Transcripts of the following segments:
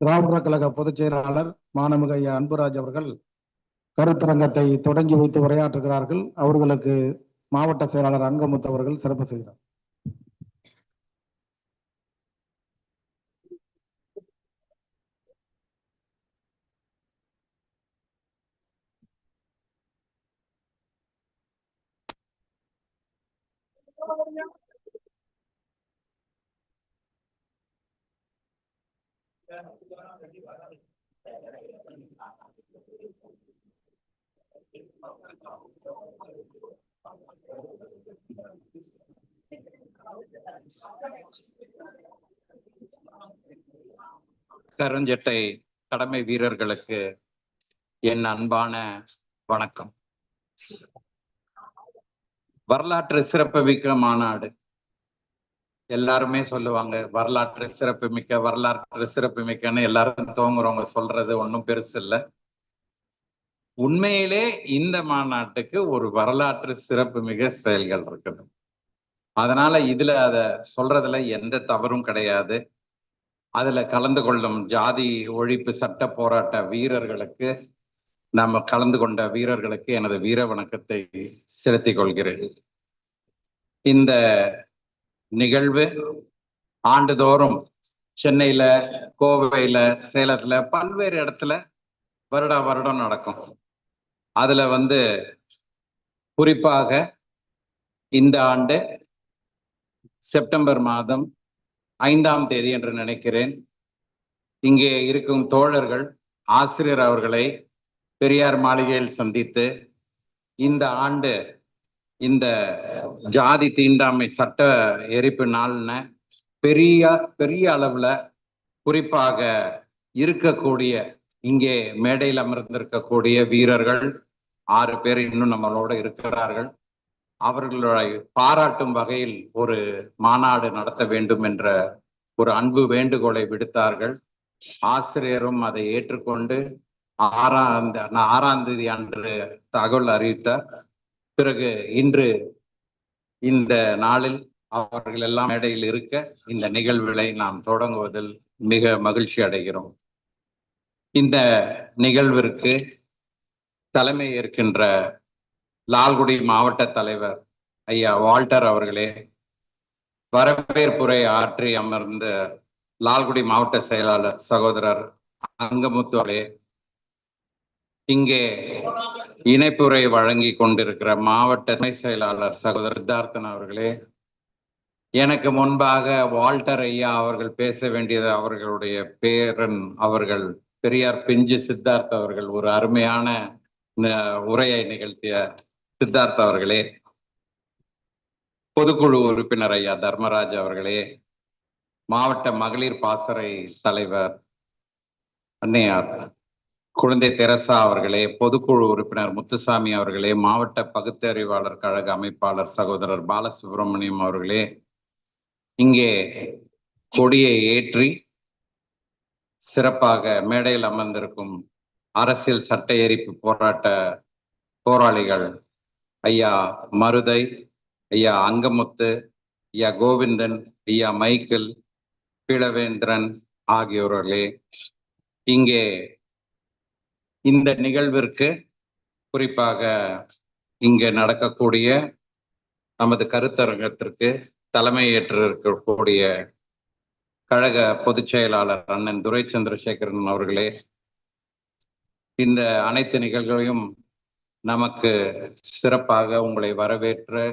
திராவிட கழக பொதுச் செயலாளர் மானமிகு அன்புராஜ் அவர்கள் கருத்தரங்கத்தை தொடங்கி வைத்து உரையாற்றுகிறார்கள். அவர்களுக்கு மாவட்ட செயலாளர் அங்கமுத்து அவர்கள் சிறப்பு செய்கிறார். கருஞ்சட்டை கடமை வீரர்களுக்கு என் அன்பான வணக்கம். வரலாற்று சிறப்புமிக்க மாநாடு. எல்லாருமே சொல்லுவாங்க வரலாற்று சிறப்புமிக்க வரலாற்று சிறப்புமிக்கன்னு எல்லாரும் துவங்குறவங்க சொல்றது ஒன்றும் பெருசு இல்ல. உண்மையிலே இந்த மாநாட்டுக்கு ஒரு வரலாற்று சிறப்புமிக செயல்கள் இருக்குது. அதனால இதுல அத சொல்றதுல எந்த தவறும் கிடையாது. அதுல கலந்து கொள்ளும் ஜாதி ஒழிப்பு சட்ட போராட்ட வீரர்களுக்கு நம்ம கலந்து கொண்ட வீரர்களுக்கு எனது வீர வணக்கத்தை செலுத்திக் கொள்கிறேன். இந்த நிகழ்வு ஆண்டுதோறும் சென்னையில கோவையில சேலத்துல பல்வேறு இடத்துல வருடா வருடம் நடக்கும். அதுல வந்து குறிப்பாக இந்த ஆண்டு செப்டம்பர் மாதம் ஐந்தாம் தேதி என்று நினைக்கிறேன். இங்கே இருக்கும் தோழர்கள் ஆசிரியர் அவர்களை பெரியார் மாளிகையில் சந்தித்து இந்த ஆண்டு இந்த ஜாதி தீண்டாமை சட்ட எரிப்பு நாள்னு பெரிய பெரிய அளவுல குறிப்பாக இருக்கக்கூடிய இங்கே மேடையில் அமர்ந்திருக்கக்கூடிய வீரர்கள் ஆறு பேர் இன்னும் நம்மளோட இருக்கிறார்கள். அவர்களை பாராட்டும் வகையில் ஒரு மாநாடு நடத்த வேண்டும் என்ற ஒரு அன்பு வேண்டுகோளை விடுத்தார்கள். ஆசிரியரும் அதை ஏற்றுக்கொண்டு ஆறாம் ஆறாம் தேதி அன்று தகவல் அறிவித்தார். பிறகு இன்று இந்த நாளில் அவர்கள் எல்லாம் மேடையில் இருக்க இந்த நிகழ்வுகளை நாம் தொடங்குவதில் மிக மகிழ்ச்சி அடைகிறோம். இந்த நிகழ்விற்கு தலைமை ஏற்கின்ற லால்குடி மாவட்ட தலைவர் ஐயா வால்டர் அவர்களே வரவேற்புரை ஆற்றி அமர்ந்த லால்குடி மாவட்ட செயலாளர் சகோதரர் அங்கமுத்து அவர்களே இங்கே இணைப்புரை வழங்கி கொண்டிருக்கிற மாவட்ட துணை செயலாளர் சகோதரர் சித்தார்த்தன் அவர்களே எனக்கு முன்பாக வால்டர் ஐயா அவர்கள் பேச வேண்டியது அவர்களுடைய பேரன் அவர்கள் பெரியார் பிஞ்சு சித்தார்த் அவர்கள் ஒரு அருமையான உரையை நிகழ்த்திய சித்தார்த் அவர்களே பொதுக்குழு உறுப்பினர் ஐயா தர்மராஜ் அவர்களே மாவட்ட மகளிர் பாசறை தலைவர் அன்னையார். குழந்தை தெரசா அவர்களே பொதுக்குழு உறுப்பினர் முத்துசாமி அவர்களே மாவட்ட பகுத்தறிவாளர் கழக அமைப்பாளர் சகோதரர் பாலசுப்ரமணியம் அவர்களே இங்கே கொடியை ஏற்றி சிறப்பாக மேடையில் அமர்ந்திருக்கும் அரசியல் சட்ட எரிப்பு போராட்ட போராளிகள் ஐயா மருதை ஐயா அங்கமுத்து ஐயா கோவிந்தன் ஐயா மைக்கேல் பிளவேந்திரன் ஆகியோர்களே இங்கே இந்த நிகழ்விற்கு குறிப்பாக இங்கே நடக்கக்கூடிய நமது கருத்தரங்கத்திற்கு தலைமை ஏற்று இருக்கக்கூடிய கழக பொதுச் செயலாளர் அண்ணன் துரை சந்திரசேகரன் அவர்களே இந்த அனைத்து நிகழ்வுகளையும் நமக்கு சிறப்பாக உங்களை வரவேற்று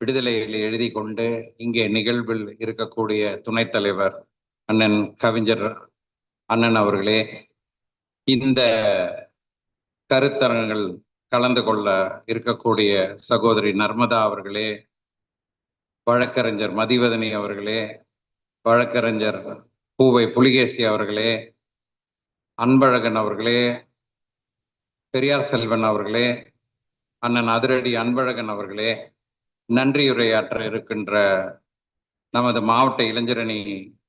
விடுதலையில் எழுதி கொண்டு இங்கே நிகழ்வில் இருக்கக்கூடிய துணைத் தலைவர் அண்ணன் கவிஞர் அண்ணன் அவர்களே இந்த கருத்தரங்கள் கலந்து கொள்ள இருக்கக்கூடிய சகோதரி நர்மதா அவர்களே வழக்கறிஞர் மதிவதனி அவர்களே வழக்கறிஞர் பூவை புலிகேசி அவர்களே அன்பழகன் அவர்களே பெரியார் செல்வன் அவர்களே அண்ணன் அதிரடி அன்பழகன் அவர்களே நன்றியுரையாற்ற இருக்கின்ற நமது மாவட்ட இளைஞரணி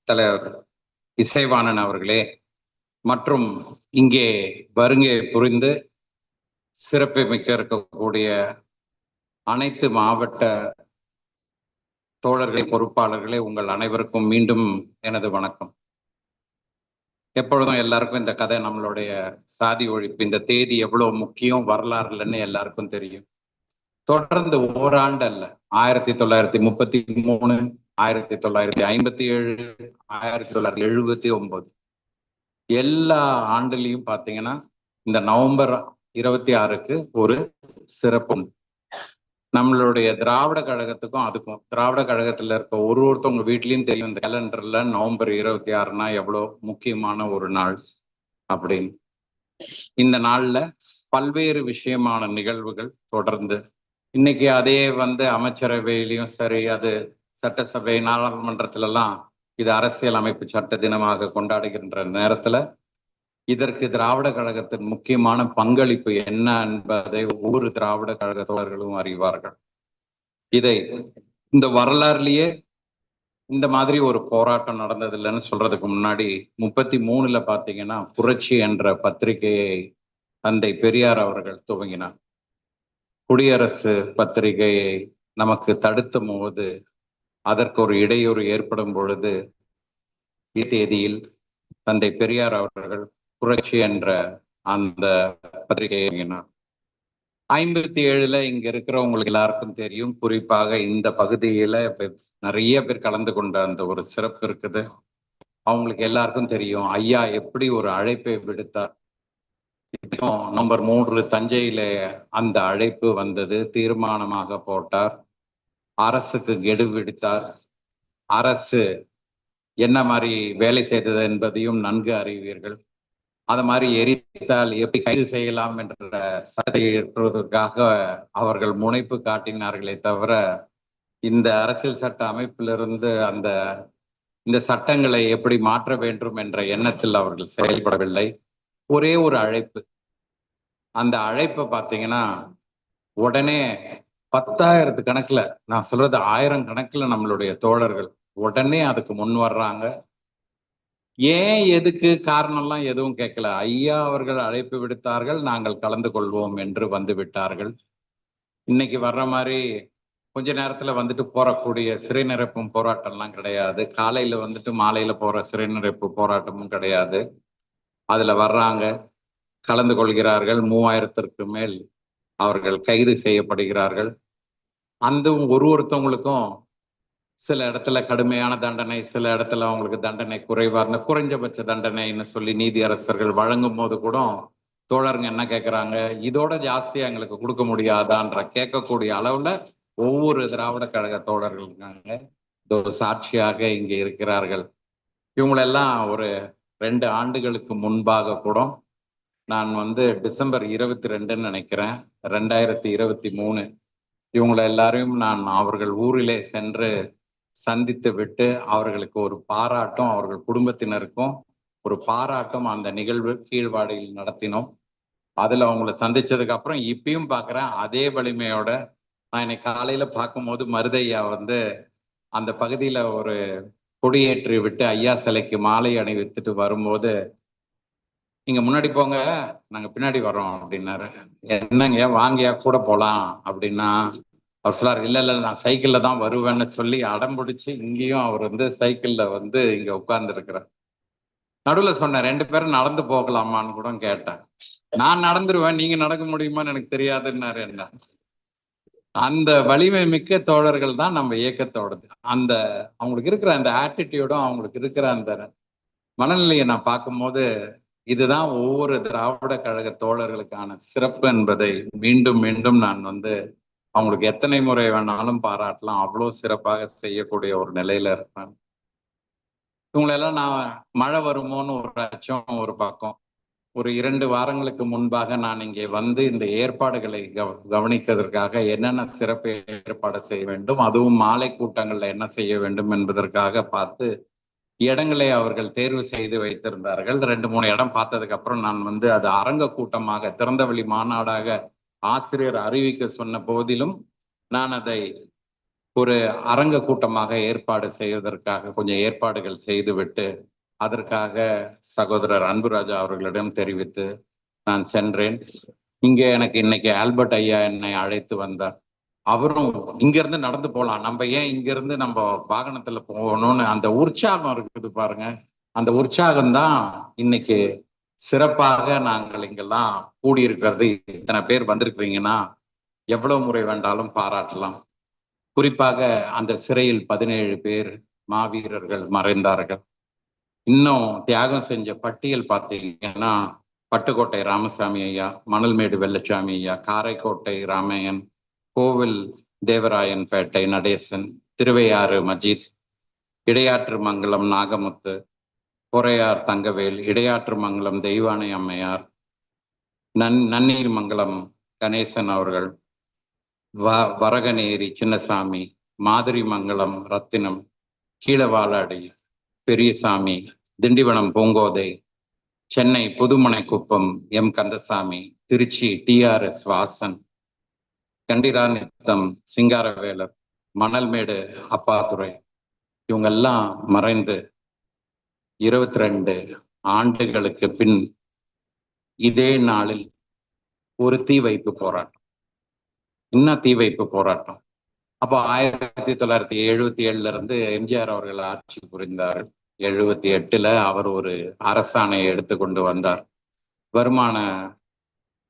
தலைவர் இசைவாணன் அவர்களே மற்றும் இங்கே வருகை புரிந்து சிறப்பு மிக்க இருக்கக்கூடிய அனைத்து மாவட்ட தோழர்களே பொறுப்பாளர்களே உங்கள் அனைவருக்கும் மீண்டும் எனது வணக்கம். எப்பொழுதும் எல்லாருக்கும் இந்த கதை நம்மளுடைய சாதி ஒழிப்பு இந்த தேதி எவ்வளவு முக்கியம் வரலாறுலன்னு எல்லாருக்கும் தெரியும். தொடர்ந்து ஓராண்டு அல்ல ஆயிரத்தி தொள்ளாயிரத்தி முப்பத்தி மூணு ஆயிரத்தி தொள்ளாயிரத்தி ஐம்பத்தி ஏழு ஆயிரத்தி தொள்ளாயிரத்தி எழுபத்தி ஒன்பது. எல்லா ஆண்டுலயும் பாத்தீங்கன்னா இந்த நவம்பர் இருபத்தி ஆறுக்கு ஒரு சிறப்பு நம்மளுடைய திராவிட கழகத்துக்கும் அதுக்கும் திராவிட கழகத்துல இருக்க ஒரு ஒருத்தவங்க வீட்லயும் தெரியும் இந்த கேலண்டர்ல நவம்பர் இருபத்தி ஆறுனா எவ்வளவு முக்கியமான ஒரு நாள் அப்படின்னு. இந்த நாள்ல பல்வேறு விஷயமான நிகழ்வுகள் தொடர்ந்து இன்னைக்கு அதே வந்து அமைச்சரவையிலையும் சரி அது சட்டசபை நாடாளுமன்றத்துல எல்லாம் இது அரசியல் அமைப்பு சட்ட தினமாக கொண்டாடுகின்ற நேரத்துல இதற்கு திராவிட கழகத்தின் முக்கியமான பங்களிப்பு என்ன என்பதை ஒவ்வொரு திராவிட கழக தோழர்களும் அறிவார்கள். இதை இந்த வரலாறுலயே இந்த மாதிரி ஒரு போராட்டம் நடந்தது இல்லைன்னு சொல்றதுக்கு முன்னாடி முப்பத்தி மூணுல பாத்தீங்கன்னா புரட்சி என்ற பத்திரிகையை தந்தை பெரியார் அவர்கள் துவங்கினார். குடியரசு பத்திரிகையை நமக்கு தடுத்த போது அதற்கு ஒரு இடையூறு ஏற்படும் பொழுது தேதியில் தந்தை பெரியார் அவர்கள் புரட்சி என்ற அந்த பத்திரிகையை ஐம்பத்தி ஏழுல இங்க இருக்கிறவங்களுக்கு எல்லாருக்கும் தெரியும் குறிப்பாக இந்த பகுதியில நிறைய பேர் கலந்து கொண்ட அந்த ஒரு சிறப்பு இருக்குது அவங்களுக்கு எல்லாருக்கும் தெரியும் ஐயா எப்படி ஒரு அழைப்பை விடுத்தார் நம்பர் மூன்று தஞ்சையில அந்த அழைப்பு வந்தது தீர்மானமாக போட்டார் அரசுக்கு கெடு விடுத்தார். அரசு என்ன மாதிரி வேலை செய்தது என்பதையும் நன்கு அறிவீர்கள். அது மாதிரி எரித்தால் எப்படி கைது செய்யலாம் என்ற சட்டத்தை ஏற்றுவதற்காக அவர்கள் முனைப்பு காட்டினார்களே தவிர இந்த அரசியல் சட்ட அமைப்பிலிருந்து அந்த இந்த சட்டங்களை எப்படி மாற்ற வேண்டும் என்ற எண்ணத்தில் அவர்கள் செயல்படவில்லை. ஒரே ஒரு அழைப்பு. அந்த அழைப்பை பார்த்தீங்கன்னா உடனே பத்தாயிரத்து கணக்குல நான் சொல்றது ஆயிரம் கணக்குல நம்மளுடைய தோழர்கள் உடனே அதுக்கு முன் வர்றாங்க. ஏன் எதுக்கு காரணம்லாம் எதுவும் கேட்கல. ஐயா அவர்கள் அழைப்பு விடுத்தார்கள் நாங்கள் கலந்து கொள்வோம் என்று வந்து விட்டார்கள். இன்னைக்கு வர்ற மாதிரி கொஞ்ச நேரத்துல வந்துட்டு போறக்கூடிய சிறைநிரப்பும் போராட்டம்லாம் கிடையாது. காலையில வந்துட்டு மாலையில போற சிறைநிரப்பு போராட்டமும் கிடையாது. அதுல வர்றாங்க கலந்து கொள்கிறார்கள். மூவாயிரத்திற்கு மேல் அவர்கள் கைது செய்யப்படுகிறார்கள். அந்த ஒரு ஒருத்தவங்களுக்கும் சில இடத்துல கடுமையான தண்டனை சில இடத்துல அவங்களுக்கு தண்டனை குறைவா இருந்த குறைஞ்சபட்ச தண்டனைன்னு சொல்லி நீதியரசர்கள் வழங்கும் போது கூட தோழருங்க என்ன கேட்கறாங்க இதோட ஜாஸ்தியா எங்களுக்கு கொடுக்க முடியாதான்ற கேட்கக்கூடிய அளவுல ஒவ்வொரு திராவிட கழக தோழர்கள் இருக்காங்க. சாட்சியாக இங்கே இருக்கிறார்கள். இவங்களெல்லாம் ஒரு ரெண்டு ஆண்டுகளுக்கு முன்பாக கூட நான் வந்து டிசம்பர் இருபத்தி ரெண்டுன்னு நினைக்கிறேன். ரெண்டாயிரத்தி இருபத்தி மூணு இவங்களை எல்லாரையும் நான் அவர்கள் ஊரிலே சென்று சந்தித்து விட்டு அவர்களுக்கு ஒரு பாராட்டும் அவர்கள் குடும்பத்தினருக்கும் ஒரு பாராட்டும் அந்த நிகழ்வு கீழ்வாடையில் நடத்தினோம். அதுல அவங்கள சந்திச்சதுக்கு அப்புறம் இப்பயும் பாக்குறேன் அதே வலிமையோட நான் இன்னைக்கு காலையில பார்க்கும்போது மருதையா வந்து அந்த பகுதியில ஒரு கொடியேற்றி விட்டு ஐயா சிலைக்கு மாலை அணிவித்துட்டு வரும்போது நீங்க முன்னாடி போங்க நாங்க பின்னாடி வரோம் அப்படின்னாரு. என்னங்க வாங்கயா கூட போலாம் அப்படின்னா அவர் சொல்லார் இல்ல இல்ல நான் சைக்கிளில் தான் வருவேன்னு சொல்லி அடம் பிடிச்சி இங்கேயும் அவர் வந்து சைக்கிள்ல வந்து இங்க உட்கார்ந்துருக்கிறார். நடுவில் நடுவுல சொன்னேன் ரெண்டு பேரும் நடந்து போகலாமான்னு கூட கேட்டேன். நான் நடந்துருவேன் நீங்க நடக்க முடியுமான்னு எனக்கு தெரியாதுன்னாரு என்ன அந்த வலிமை மிக்க தோழர்கள் தான் நம்ம இயக்கத்தோடது. அந்த அவங்களுக்கு இருக்கிற அந்த ஆட்டிடியூடும் அவங்களுக்கு இருக்கிற அந்த மனநிலையை நான் பார்க்கும்போது இதுதான் ஒவ்வொரு திராவிட கழக தோழர்களுக்கான சிறப்பு என்பதை மீண்டும் மீண்டும் நான் வந்து அவங்களுக்கு எத்தனை முறை வேணாலும் பாராட்டலாம். அவ்வளோ சிறப்பாக செய்யக்கூடிய ஒரு நிலையில இருப்பேன் இவங்களெல்லாம் நான் மழை வருமோன்னு ஒரு அச்சம் ஒரு பக்கம். ஒரு இரண்டு வாரங்களுக்கு முன்பாக நான் இங்கே வந்து இந்த ஏற்பாடுகளை கவ கவனிக்கிறதுக்காக என்னென்ன சிறப்பு ஏற்பாடு செய்ய வேண்டும் அதுவும் மாலை கூட்டங்களில் என்ன செய்ய வேண்டும் என்பதற்காக பார்த்து இடங்களை அவர்கள் தேர்வு செய்து வைத்திருந்தார்கள். ரெண்டு மூணு இடம் பார்த்ததுக்கு அப்புறம் நான் வந்து அது அரங்க கூட்டமாக திறந்தவெளி மாநாடாக ஆசிரியர் அறிவிக்க சொன்ன போதிலும் நான் அதை ஒரு அரங்க கூட்டமாக ஏற்பாடு செய்வதற்காக கொஞ்சம் ஏற்பாடுகள் செய்துவிட்டு அதற்காக சகோதரர் அன்புராஜா அவர்களிடம் தெரிவித்து நான் சென்றேன். இங்கே எனக்கு இன்னைக்கு ஆல்பர்ட் ஐயா என்னை அழைத்து வந்தார். அவரும் இங்கிருந்து நடந்து போகலாம் நம்ம ஏன் இங்கிருந்து நம்ம வாகனத்துல போகணும்னு அந்த உற்சாகம் இருக்குது பாருங்க. அந்த உற்சாகம்தான் இன்னைக்கு சிறப்பாக நாங்கள் இங்கெல்லாம் கூடியிருக்கிறது. இத்தனை பேர் வந்திருக்கிறீங்கன்னா எவ்வளவு முறை வேண்டாலும் பாராட்டலாம். குறிப்பாக அந்த சிறையில் பதினேழு பேர் மாவீரர்கள் மறைந்தார்கள். இன்னும் தியாகம் செஞ்ச பட்டியல் பார்த்தீங்கன்னா பட்டுக்கோட்டை ராமசாமி ஐயா மணல்மேடு வெள்ளச்சாமி ஐயா காரைக்கோட்டை ராமையன் கோவில் தேவராயன் பேட்டை நடேசன் திருவையாறு மஜித் இடையாற்று மங்கலம் நாகமுத்து பொறையார் தங்கவேல் இடையாற்று மங்கலம் தெய்வானை அம்மையார் நன் நன்னீர் மங்கலம் கணேசன் அவர்கள் வ வரகநேரி சின்னசாமி மாதிரி மங்கலம் ரத்தினம் கீழவாலாடி பெரியசாமி திண்டிவனம் பூங்கோதை சென்னை புதுமனைக்குப்பம் எம். கந்தசாமி திருச்சி டிஆர்எஸ் வாசன் கண்டிராநித்தம் சிங்காரவேலர் மணல்மேடு அப்பாத்துறை இவங்கெல்லாம் மறைந்து இருபத்தி ரெண்டு ஆண்டுகளுக்கு பின் இதே நாளில் ஒரு தீ வைப்பு போராட்டம். இன்னும் தீ வைப்பு போராட்டம்? அப்போ ஆயிரத்தி தொள்ளாயிரத்தி எழுபத்தி ஏழுல இருந்து எம்ஜிஆர் அவர்கள் ஆட்சி புரிந்தார். எழுபத்தி எட்டுல அவர் ஒரு அரசாணையை எடுத்து கொண்டு வந்தார். வருமான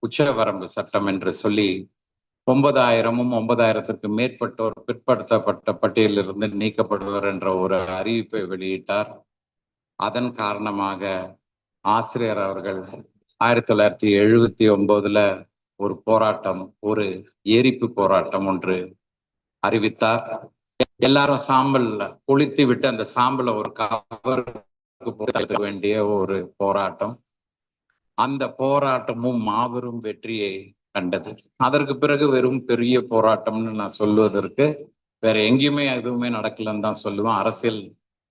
உச்சவரம்பு சட்டம் என்று சொல்லி ஒன்பதாயிரமும் ஒன்பதாயிரத்திற்கு மேற்பட்டோர் பிற்படுத்தப்பட்ட பட்டியலிருந்து நீக்கப்படுவர் என்ற ஒரு அறிவிப்பை வெளியிட்டார். அதன் காரணமாக ஆசிரியர் அவர்கள் ஆயிரத்தி தொள்ளாயிரத்தி எழுபத்தி ஒன்பதுல ஒரு போராட்டம் ஒரு எரிப்பு போராட்டம் ஒன்று அறிவித்தார். எல்லாரும் சாம்பல்ல குளித்து விட்டு அந்த சாம்பலை ஒரு கவருக்கு போட்டு வேண்டிய ஒரு போராட்டம். அந்த போராட்டமும் மாபெரும் வெற்றியை கண்டது. அதற்கு பிறகு வெறும் பெரிய போராட்டம்னு நான் சொல்லுவதற்கு வேற எங்கேயுமே எதுவுமே நடக்கலன்னு தான் சொல்லுவேன். அரசியல்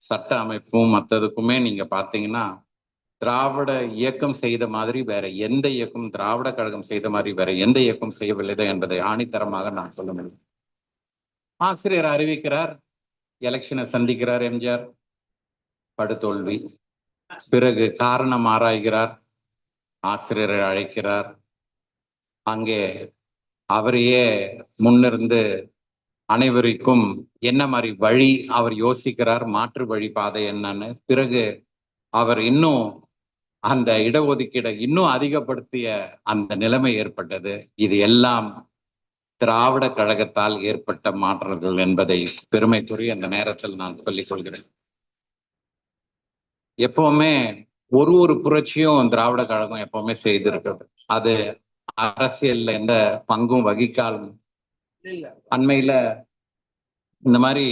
சட்ட அமைப்பும் மற்றதுக்குமே நீங்க பாத்தீங்கன்னா திராவிட இயக்கம் செய்த மாதிரி வேற எந்த இயக்கம் திராவிட கழகம் செய்த மாதிரி வேற எந்த இயக்கம் செய்யவில்லை என்பதை ஆணித்தரமாக நான் சொல்ல முடியும். ஆசிரியர் அறிவிக்கிறார் எலெக்ஷனை சந்திக்கிறார் எம்ஜிஆர் படுதோல்வி. பிறகு காரணம் ஆராய்கிறார் ஆசிரியரை அழைக்கிறார். அங்கே அவரையே முன்னிருந்து அனைவருக்கும் என்ன மாதிரி வழி அவர் யோசிக்கிறார் மாற்று வழி பாதை என்னன்னு. பிறகு அவர் இன்னும் அந்த இடஒதுக்கீடை இன்னும் அதிகப்படுத்திய அந்த நிலைமை ஏற்பட்டது. இது எல்லாம் திராவிட கழகத்தால் ஏற்பட்ட மாற்றங்கள் என்பதை பெருமைக்குரிய அந்த நேரத்தில் நான் சொல்லிக் கொள்கிறேன். எப்பவுமே ஒரு ஒரு புரட்சியும் திராவிட கழகம் எப்பவுமே செய்திருக்கிறது. அது அரசியல்ல எந்த பங்கும் வகிக்காலும் அண்மையில இந்த மாதிரி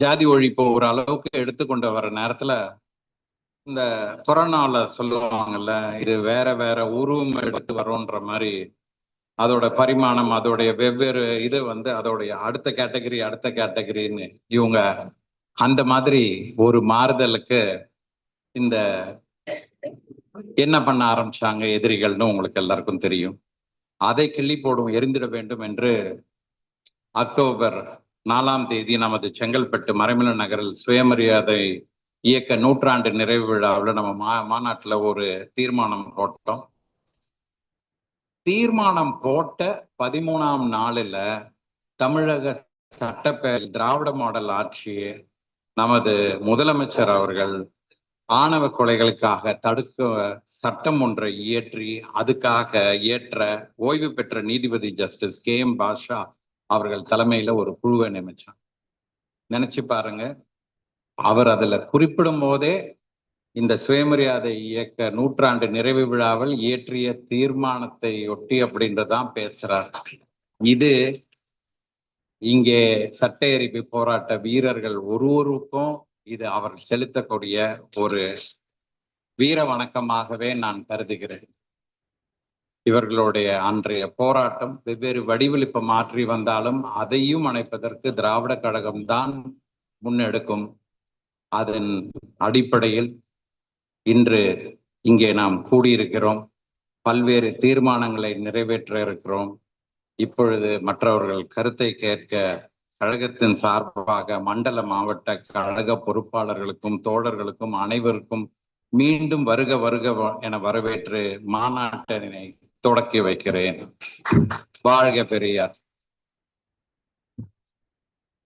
ஜாதி ஒழிப்பு ஒரு அளவுக்கு எடுத்துக்கொண்டு வர நேரத்துல இந்த கொரோனால சொல்லுவாங்கல்ல இது வேற வேற உருவம் எடுத்து வரோன்ற மாதிரி அதோட பரிமாணம் அதோடைய வெவ்வேறு இது வந்து அதோடைய அடுத்த கேட்டகரி அடுத்த கேட்டகரின்னு இவங்க அந்த மாதிரி ஒரு மாறுதலுக்கு இந்த என்ன பண்ண ஆரம்பிச்சாங்க எதிரிகள்னு உங்களுக்கு எல்லாருக்கும் தெரியும். அதை கிள்ளி போடும் எரிந்திட வேண்டும் என்று அக்டோபர் நாலாம் தேதி நமது செங்கல்பட்டு மறைமலை நகரில் சுயமரியாதை இயக்க நூற்றாண்டு நிறைவு விழாவில் நம்ம மா மாநாட்டுல ஒரு தீர்மானம் போட்டோம். தீர்மானம் போட்ட பதிமூணாம் நாளில் தமிழக சட்டப்பேரவை திராவிட மாடல் ஆட்சியை நமது முதலமைச்சர் அவர்கள் ஆணவ கொலைகளுக்காக தடுக்க சட்டம் ஒன்றை இயற்றி அதுக்காக இயற்ற ஓய்வு பெற்ற நீதிபதி ஜஸ்டிஸ் கே எம் பாஷா அவர்கள் தலைமையில ஒரு குழுவை நியமிச்சான் நினைச்சு பாருங்க அவர் அதுல குறிப்பிடும் போதே இந்த சுயமரியாதை இயக்க நூற்றாண்டு நிறைவு விழாவில் இயற்றிய தீர்மானத்தை ஒட்டி அப்படின்றதான் பேசுறார். இது இங்கே சட்ட எரிப்பு போராட்ட வீரர்கள் ஒருவருக்கும் இது அவர் செலுத்தக்கூடிய ஒரு வீர வணக்கமாகவே நான் கருதுகிறேன். இவர்களுடைய அன்றைய போராட்டம் வெவ்வேறு வடிவில் இப்ப மாற்றி வந்தாலும் அதையும் அணைப்பதற்கு திராவிட கழகம் தான் முன்னெடுக்கும். அதன் அடிப்படையில் இன்று இங்கே நாம் கூடியிருக்கிறோம். பல்வேறு தீர்மானங்களை நிறைவேற்ற இருக்கிறோம். இப்பொழுது மற்றவர்கள் கருத்தை கேட்க கழகத்தின் சார்பாக மண்டல மாவட்ட கழக பொறுப்பாளர்களுக்கும் தோழர்களுக்கும் அனைவருக்கும் மீண்டும் வருக வருக என வரவேற்று மாநாட்டினை தொடக்கி வைக்கிறேன். வாழ்க பெரியார்.